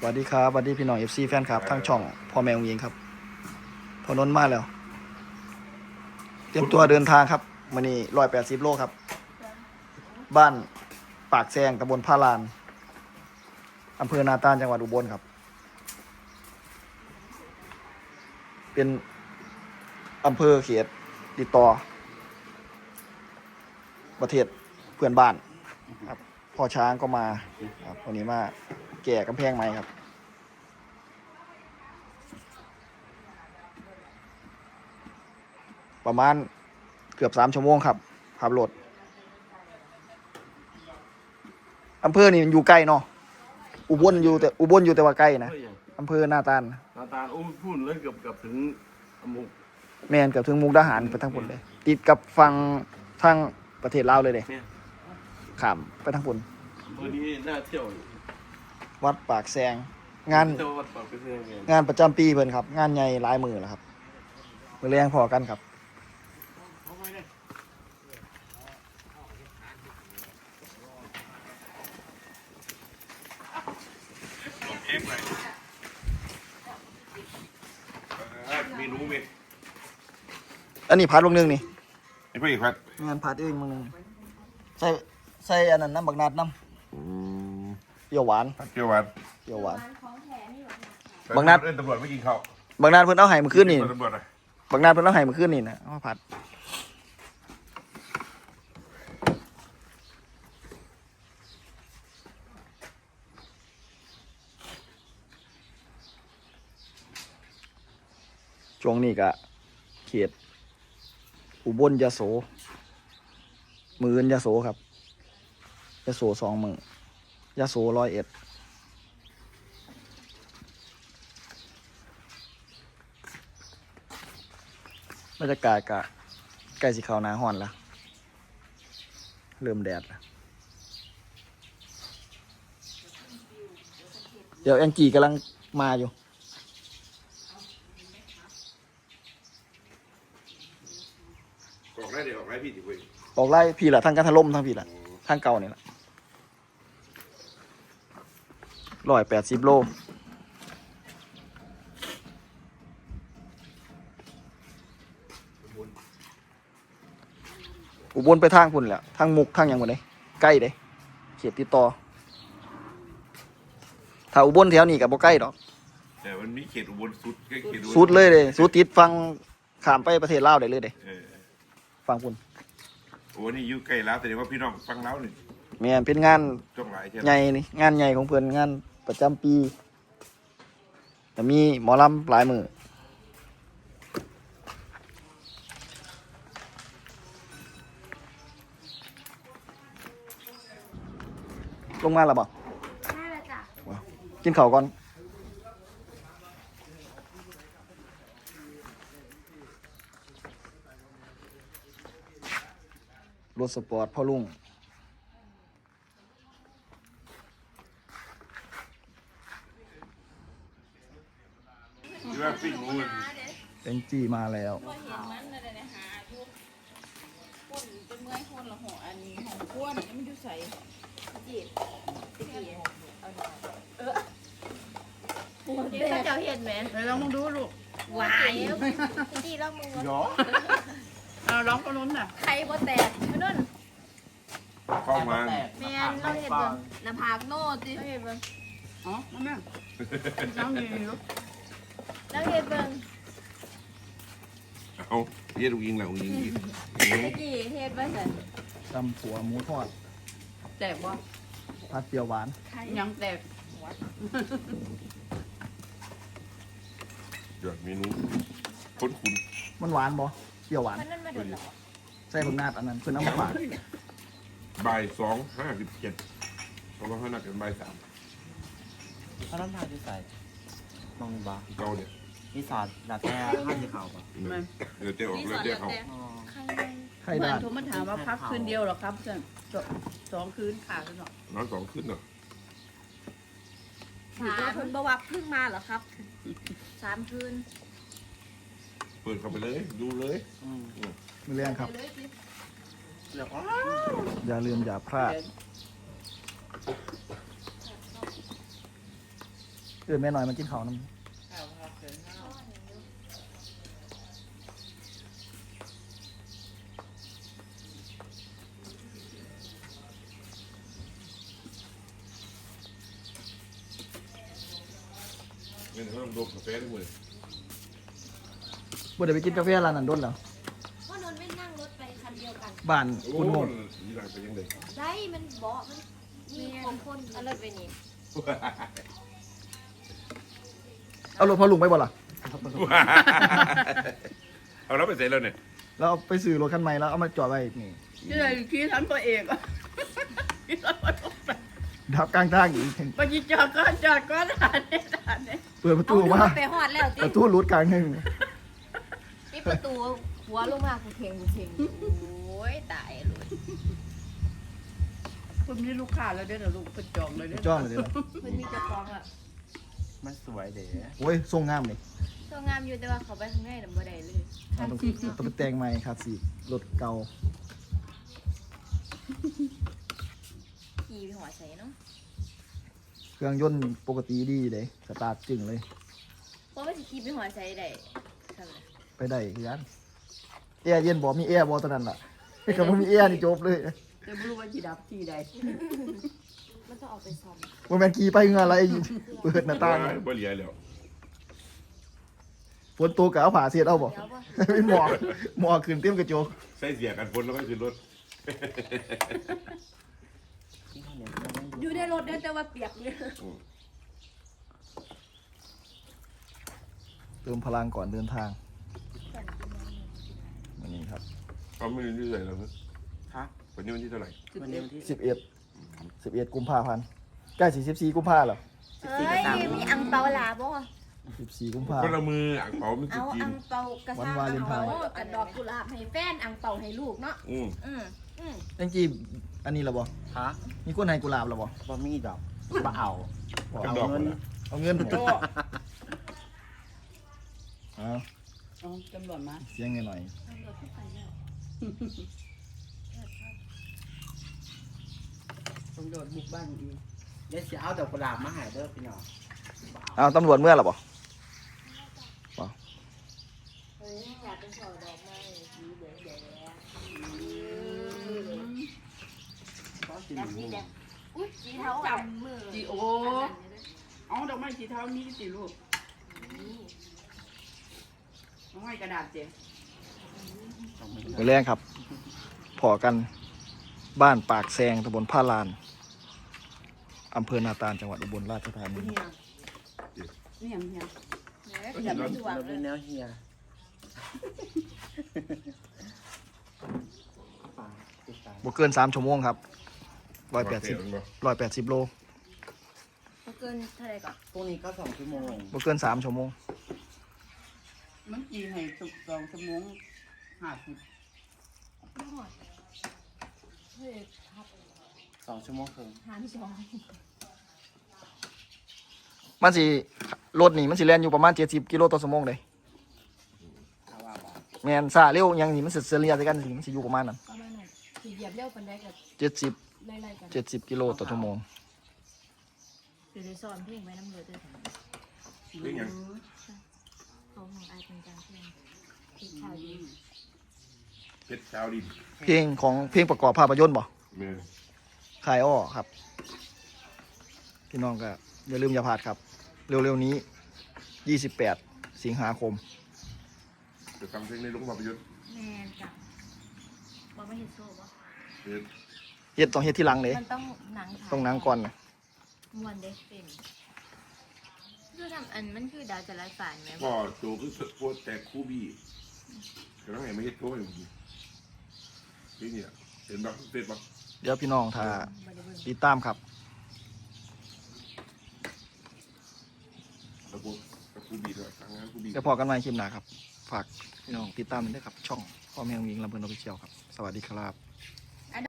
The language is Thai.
สวัสดีครับสวัสดีพี่น้องเอฟซีแฟนครับทั้งช่องพ่อแม่องยิงครับพอนนมาแล้ว เตรียมตัวเดินทางครับมันนี่ร้อยแปดสิบโลครับ บ้านปากแซงตำบลพาลานอำเภอนาตาลจังหวัดอุบลครับ เป็นอำเภอเขตติดต่อ ประเทศเพื่อนบ้านครับพ่อช้างก็มาครับวันนี้มา แก่กำแพงไม้ครับ ประมาณเกือบสามชั่วโมงครับขับรถอำเภอนี่มันอยู่ใกล้เนาะอุบลอยู่แต่อุบลอยู่แต่ว่าใกล้นะเฮ้ยอย่างอำเภอนาตาลนาตาลโอ้พูดเลยเกือบเกือบถึงอมุกแมนเกับถึงมุกดาหารไปทั้งหมดเลย ติดกับฝั่งทางประเทศลาวเลยเด้เนี่ยข้ามไปทั้งบนเมื่อนี้น่าเที่ยวอยู่ วัดปากแซงงานเที่ยววัดปากไปเที่ยวไงงานประจำปีเพิ่นครับ งานใหญ่หลายมือแล้วครับมือแรงพอกันครับเมนูเมอันนี้พัดลงหนึงนี่ไอ้พ่อเอกครับงานพัดเองมึงนึงใส่ใส่อันนั้นน้ำบักนาดน้ำ เปรี้ยวหวานเที่ยววันเปรี้ยวหวานบาบางงนันัดดเล่นตำรวจไม่กินข้าวบักนาดเพิ่นเอาให้มื้อคืนนี่ ตำรวจอะบักนาดเพิ่นเอาให้มื้อคืนนี่นะเอามาผัด ช่วงนี้ก็เขต อุบลยโส มือนยโสครับยโสสองมือ ยโสร้อยเอ็ดบรรยากาศกะใกล้สิเข้าหนาห้อนแล้วเริ่มแดดแล้วเดี๋ยวแองจีกำลังมาอยู่ ออกได้เดี๋ยวออกได้พี่ดิเว้ยออกไล่พี่ละทางกันทะล่มทางพี่ละทางเก่านี่ละ ร้อยแปดสิบโลอุบลไปทางพุ่นแหละทางมุกทางหยังหมดเลยใกล้เด้เขตติดต่อ ถ้าอุบลแถวนี้กับบ่ใกล้ดอก แต่มันมีเขตอุบลสุดก็เขตอุบลสุดเลยเด้สุดติดฟังข้ามไปประเทศลาวได้เลยเด้เออฟังพุ่นโอ้นี่อยู่ใกล้แล้วแต่ว่าพี่น้องฟังแล้วนี่แม่นเป็นงานจ้องหลายเท่าใหญ่นี่งานใหญ่ของเพื่อนงาน ประจำปีแต่มีหมอลำหลายมือลงมาแล้วบ่ได้แล้วจ้ะกินข้าวก่อน รถสปอร์ตพ่อลุง ที่ว่าปิ้งหมูมัน เต็งจี้มาแล้วเห็นมันอะไรนะหาอยู่คนเป็นเมื่อยคนละหัวอันนี้ของก้วนนี่มันอยู่ใส่จีบจีบเอาดีเออนี่เขาเจ้าเห็นไหมเดี๋ยวลองมึงดูลูกหวายจีแล้วมึงยอเอาร้องคนนู้นน่ะ ใครบ่แตกไม่นุ่นเข้ามาแมนเราเห็นเบิ่งน้ำผากโน่จิเราเห็นเบิ่งอ๋อนั่นน่ะน้องยืนอยู่เราเห็นเบิ่ง เอาเรียกลูกยิงแล้วลูกยิงอีกจีเห็นไว้สิตำผัวหมูทอดแตกบ่ผัดเปรี้ยวหวานยังแตกยอดเมนูค้นคุณมันหวานบ่เปรี้ยวหวานมันนั่นมาโดนหรอใส่เบิ่งนาดอันนั้นเพิ่นเอามาฝากบ่ายสองห้าสิบเจ็ดเพราะว่าเขานัดกันบ่ายสามถ้าน้ำทาที่ใส่ลองบาเกาเนี่ย อีสานหนาแท้ห้าสีขาวปะมันเดี๋ยวเจ๊ออกแล้วเจ๊เขาอ๋อใครไงไข่เพื่อดานดโทรมาถามว่าพักคืนเดียวเหรอครับเพื่อนสองสองคืนขาดกันหรอกนอนสองขึ้นเนาะสามคุณบวักเพิ่งมาเหรอครับสามคืนเปิดเข้าไปเลย ดูเลย อืมมือแรงครับเลยสิแล้วอย่าลืมอย่าพลาดเกิดแม่น้อยมากินข้าวน้ำ เงินเขาต้องโดบกาแฟทุกมื้อบ่ได้ไปกินกาแฟร้านนั้นโดนแล้วพ่อนนท์ไม่นั่งรถไปคันเดียวกัน บ้านโอ้คุณโมงยหลังเป็นยังไงได้มันเบาะมันมีของคนเอารถไปนี่เอารถพ่อลุงไปบ่ล่ะเอาแล้วไปเสร็จแล้วเนี่ยแล้วเอาไปซื้อรถคันใหม่แล้วเอามาจอดไว้นี่นี่เลยขี่ทันตัวเองอะขี่ทันตัวเองดับกลางทางอีก ไปยิจอดก็จอดก็ทานเนี่ยทานเนี่ยเปิดประเอาตูดูมาไปหอดแล้วปติระตูรุดกลางหนึงปิดประตูหัวลงมากูเทงกูเทงโอ้ยตายเลยคุณมีลูกค้าแล้วเด้อนะลูกเป็นจองเลยเด้อจ้องเลยเด้อมันมีเจ้าของอะมันสวยเด๋โอ้ยทรงงามเลยตัวงามอยู่แต่ว่าเขาไปข้างในน่ะบ่ได้เลยเอาต้องต้องไปแต่งใหม่ครับสิรถเก่าขี่ไปหัวใส่เนาะ เครื่องยนต์ปกติดีเลยสตาร์ทจึงเลยเพราะว่าสิขี่ไปหัวใส่ได้ทำไมไปได้คือกันแอร์เย็นบ่มีแอร์บ่ตอนนั้นล่ะก็บ่มีแอร์นี่จบเลยแต่ไม่รู้ว่าจีดับที่ใดมันต้องเอาไปซ่อมบ่แม่นขี่ไปเงาอะไรเปิดหน้าต่างบ่เหลียแล้วฝนตกก็เอาผ้าเสียดเอาบ่เดี๋ยวบ่เป็นหมอกหมอกขึ้นเต็มกระจกใส่เสียกันฝนแล้วก็ขึ้นรถ ที่เขาเนี่ยมันไม่ อยู่ในรถเด้อแต่ว่าเปียกเลยเติมพลังก่อนเดินทางวันนี้ครับเอาไม่รู้ที่เท่าไหร่แล้วนะฮะวันนี้วันที่เท่าไหร่วันนี้วันที่11 11กุมภาพันธ์ใกล้สิ14กุมภาแล้วเอ้ยมีอังเปาหลาบ่14กุมภาคนละมืออ่างเปามันสิเอากินอังเปากระซ่าวันวาเลนไทน์อังเปากับดอกกุหลาบให้แฟนอังเปาให้ลูกเนาะอืมอืมอืมจังกี้ อันนี้ล่ะบ่ฮะมีคนให้กุหลาบล่ะบ่บ่มีดอกบ่เอาบ่กับเอาดอกเงินคนละเอาเงินบ่เอาเอาตำรวจมาเสียงหน่อยตำรวจบุกบ้านอีกเดี๋ยวสิเอาดอกกุหลาบมาให้เด้อพี่น้องๆเอาตำรวจเมื่อล่ะบ่เฮ้ยอยากเป็นช่อดอกไม้สีเหลืองแดงก็สิ แบบมีนี้แดงอุ้ยสีเทาจำมือจีโอเอาดอกไม้สีเทามีกี่ลูกดอกไม้กระดาษเจ๊ต้องมีมื้อแรงครับ พอกันบ้านปากแซงตำบลผ้าลานอำเภอนาตาลจังหวัดอุบลราชธานีเนี่ยเนี่ยเนี่ยเนี่ยอย่าไปดูอะเราเป็นแนวเฮียป่าติดตามบ่เกิน3ชั่วโมงครับ 180บ่180โลเกินเท่าไหร่ก่อนพรุ่งนี้ก็สองชั่วโมง บ่เกิน3ชั่วโมง มันจีให้สุกสองชั่วโมงห้าสิบเฮ้ยครับสองชั่วโมงครึ่งหารสองมันสิรถนี่มันสิแล่นอยู่ประมาณ70กิโลต่อชั่วโมงเลยถ้าว่าบอกแม่นซาเร็วหยังนี่มันสิเฉลี่ยใส่กันสิมันสิอยู่ประมาณนั้นประมาณนั้นสี่เหยียบเร็วปันได้กับ70 ไล่ๆกัน70กิโลต่อชั่วโมงเดี๋ยวจะสอนเพลงไว้น้ำเลือดด้วยค่ะเรื่องหยังเขาของไอายเป็นการเพลงเพลงชาวดีเพชรชาวดินเพลงของเพลงประกอบภาพยนตร์บ่แม่คายอ้อครับ พี่น้องก็อย่าลืมอย่าพลาดครับ เร็วๆนี้28สิงหาคม จะทำเพลงในโรงภาพยนตร์แมนจ้ะบอกไม่เห็นโซ่ปะเฮ็ด เฮ็ดต้องเฮ็ดที่หลังเลยมันต้องหนังถ่ายต้องหนังก่อนนะมวนเด็กเป็นคือทำอันมันคือดาวจะไร้ฝันไหมก็โจคือโพสแต่คู่บี้กำลังไงไม่เฮ็ดโจ้อยู่นี่เนี่ยเห็นบักเฟซบักเดี๋ยวพี่น้องถ้าบ่ได้เบิ่งติดตามครับตะโกนกับคู่บี้ด้วยทางงานคู่บี้เดี๋ยวพอกันใหม่คลิปหน้าครับ ฝากพี่น้องติดตามด้วยนะครับ ช่องพ่อแม่วิงลำเพลินออฟฟิเชียลครับ สวัสดีครับ